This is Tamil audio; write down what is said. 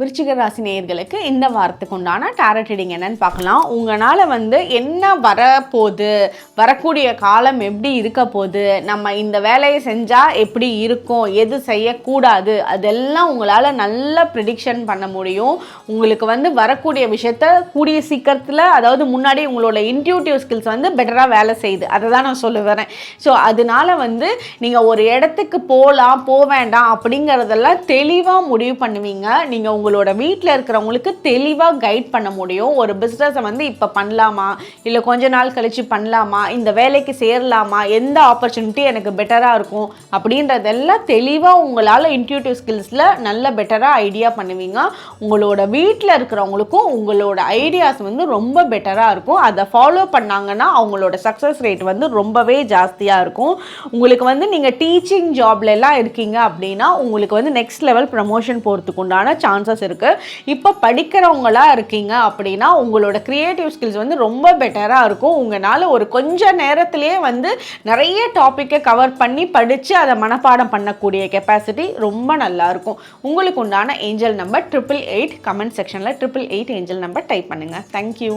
விருச்சிக ராசி நேயர்களுக்கு இந்த வாரத்துக்கு உண்டான டேரட் ரீடிங் என்னன்னு பார்க்கலாம். உங்களால் வந்து என்ன வரப்போகுது வரக்கூடிய காலம் எப்படி இருக்க போகுது நம்ம இந்த வேலையை செஞ்சால் எப்படி இருக்கும் எது செய்யக்கூடாது அதெல்லாம் உங்களால் நல்ல ப்ரிடிக்ஷன் பண்ண முடியும். உங்களுக்கு வந்து வரக்கூடிய விஷயத்த கூடிய சீக்கிரத்தில் அதாவது முன்னாடி உங்களோட இன்ட்யூட்டிவ் ஸ்கில்ஸ் வந்து பெட்டராக வேலை செய்யுது. அதை தான் நான் சொல்ல வரேன். ஸோ அதனால வந்து நீங்கள் ஒரு இடத்துக்கு போகலாம் போக வேண்டாம் அப்படிங்கிறதெல்லாம் தெளிவாக முடிவு பண்ணுவீங்க. நீங்கள் உங்கள் உங்களோட வீட்டில் இருக்கிறவங்களுக்கு தெளிவாக கைட் பண்ண முடியும். ஒரு பிஸ்னஸை வந்து இப்போ பண்ணலாமா? இல்லை கொஞ்ச நாள் கழித்து பண்ணலாமா? இந்த வேலைக்கு சேரலாமா? எந்த ஆப்பர்ச்சுனிட்டி எனக்கு பெட்டராக இருக்கும்? அப்படின்றதெல்லாம் தெளிவாக உங்களால் இன்ட்யூட்டிவ் ஸ்கில்ஸில் நல்ல பெட்டராக ஐடியா பண்ணுவீங்க. உங்களோட வீட்டில் இருக்கிறவங்களுக்கும் உங்களோட ஐடியாஸ் வந்து ரொம்ப பெட்டராக இருக்கும். அதை ஃபாலோ பண்ணாங்கன்னா அவங்களோட சக்ஸஸ் ரேட் வந்து ரொம்பவே ஜாஸ்தியாக இருக்கும். உங்களுக்கு வந்து நீங்கள் டீச்சிங் ஜாப்லலாம் இருக்கீங்க அப்படின்னா உங்களுக்கு வந்து நெக்ஸ்ட் லெவல் ப்ரமோஷன் போகிறதுக்கு உண்டான சான்சஸ் இருக்குது இப்போ படிக்கிறவங்களா இருக்கீங்க அப்படின்னா உங்களோட க்ரியேட்டிவ் ஸ்கில்ஸ் வந்து ரொம்ப பெட்டராக இருக்கும். உங்களால் ஒரு கொஞ்ச நேரத்திலேயே வந்து நிறைய டாப்பிக்கை கவர் பண்ணி படித்து அதை மனப்பாடம் பண்ணக்கூடிய கெப்பாசிட்டி ரொம்ப நல்லா இருக்கும். உங்களுக்கு உண்டான angel number triple eight comment செக்ஷனில் triple eight angel number type பண்ணுங்கள் தேங்க்யூ